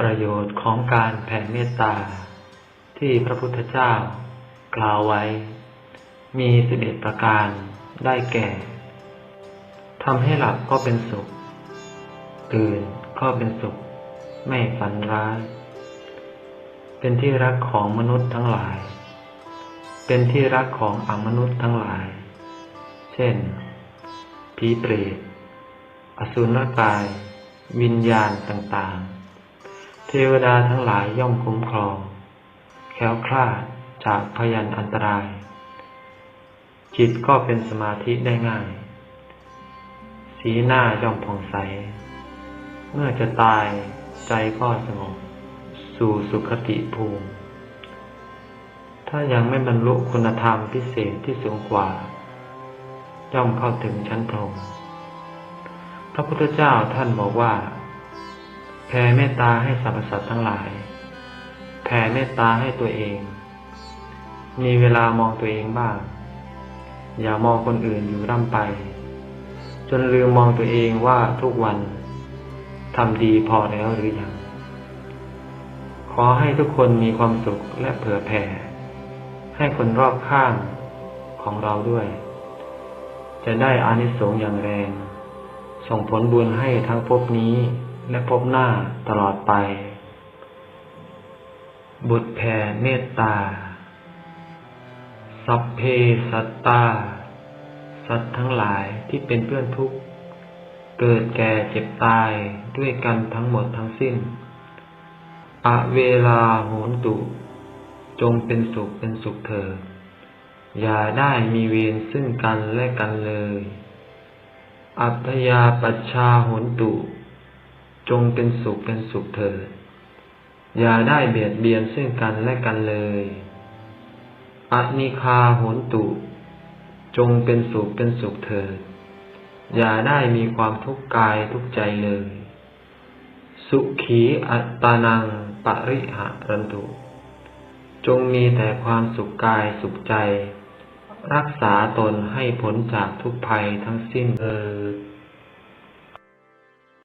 ประโยชน์ของการแผ่เมตตา ที่พระพุทธเจ้ากล่าวไว้ มีสิบเอ็ดประการได้แก่ทำให้หลับก็เป็นสุข ตื่นก็เป็นสุข ไม่ฝันร้าย เป็นที่รักของมนุษย์ทั้งหลาย เป็นที่รักของอมนุษย์ทั้งหลาย เช่น ผีเปรตอสุรกาย วิญญาณต่างๆ เทวดาทั้งหลายย่อมคุ้มครอง แคล้วคลาดจากพยันอันตราย จิตก็เป็นสมาธิได้ง่าย สีหน้าย่อมผ่องใส เมื่อจะตายใจก็สงบ สู่สุขติภูมิ ถ้ายังไม่บรรลุคุณธรรมพิเศษที่สูงกว่า ย่อมเข้าถึงชั้นพรหมพระพุทธเจ้าท่านบอกว่า แผ่เมตตาให้สรรพสัตว์ทั้งหลาย แผ่เมตตาให้ตัวเอง มีเวลามองตัวเองบ้าง อย่ามองคนอื่นอยู่ร่ำไป จนลืมมองตัวเองว่าทุกวันทำดีพอแล้วหรือยัง ขอให้ทุกคนมีความสุขและเผื่อแผ่ ให้คนรอบข้างของเราด้วย จะได้อานิสงส์อย่างแรง ส่งผลบุญให้ทั้งภพนี้ และภพหน้าตลอดไป บุตรแผ่เมตตา สัพเพสัตตา สัตว์ทั้งหลายที่เป็นเพื่อนทุกข์ เกิดแก่เจ็บตายด้วยกันทั้งหมดทั้งสิ้น อเวลาโหนตุ จงเป็นสุขเป็นสุขเถิดอย่าได้มีเวรซึ่งกันและกันเลย อัตยาปัชชาโหนตุ จงเป็นสุขเป็นสุขเถิด อย่าได้เบียดเบียนซึ่งกันและกันเลยอนิคาโหนตุ จงเป็นสุขเป็นสุขเถิด อย่าได้มีความทุกข์กายทุกใจเลย สุขีอัตตานังปริหะรันตุ จงมีแต่ความสุขกายสุขใจ รักษาตนให้พ้นจากทุกภัยทั้งสิ้นเออ